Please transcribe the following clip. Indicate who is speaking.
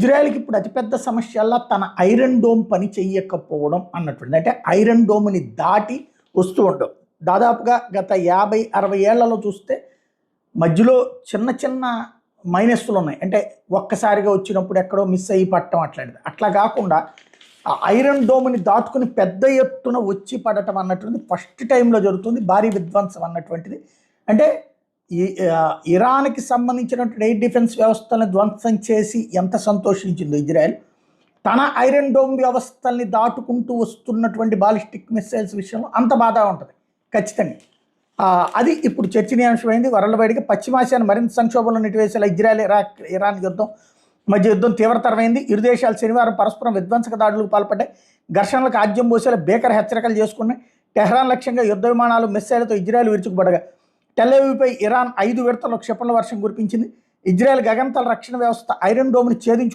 Speaker 1: ఇజ్రాయెల్కి ఇప్పుడు అతిపెద్ద సమస్యల్లా తన ఐరన్ డోమ్ పని చెయ్యకపోవడం అన్నటువంటి అంటే ఐరన్ డోమ్ని దాటి వస్తూ ఉండడం. దాదాపుగా గత యాభై అరవై ఏళ్ళలో చూస్తే మధ్యలో చిన్న చిన్న మైనస్లు ఉన్నాయి. అంటే ఒక్కసారిగా వచ్చినప్పుడు ఎక్కడో మిస్ అయ్యి పట్టడం అట్లాంటిది. అట్లా కాకుండా ఆ ఐరన్ డోమ్ని దాటుకుని పెద్ద ఎత్తున వచ్చి పడటం అన్నటువంటిది ఫస్ట్ టైంలో జరుగుతుంది. భారీ విధ్వంసం అన్నటువంటిది. అంటే ఇరాన్కి సంబంధించినటువంటి ఎయిర్ డిఫెన్స్ వ్యవస్థలను ధ్వంసం చేసి ఎంత సంతోషించిందో ఇజ్రాయెల్. తన ఐరన్ డోమ్ వ్యవస్థల్ని దాటుకుంటూ వస్తున్నటువంటి బాలిస్టిక్ మిస్సైల్స్ విషయంలో అంత బాధ ఉంటుంది ఖచ్చితంగా. అది ఇప్పుడు చర్చనీయాంశమైంది వరల్డ్ వైడ్గా పశ్చిమాసియాను మరింత సంక్షోభంలో నెట్టివేసేలా ఇజ్రాయెల్ ఇరాక్ ఇరాన్ యుద్ధం మధ్య యుద్ధం తీవ్రతరమైంది. ఇరు దేశాలు శనివారం పరస్పరం విధ్వంసక దాడులకు పాల్పడ్డాయి. ఘర్షణలకు ఆద్యం పోసేలా భీకర హెచ్చరికలు చేసుకున్నాయి. టెహ్రాన్ లక్ష్యంగా యుద్ధ విమానాలు మిస్సైలతో ఇజ్రాయెల్ విరుచుకుపడగా టెల్లవీపై ఇరాన్ ఐదు విడతల్లో క్షిపణుల వర్షం కురిపించింది. ఇజ్రాయెల్ గగంతల రక్షణ వ్యవస్థ ఐరన్ డోమ్ని ఛేదించు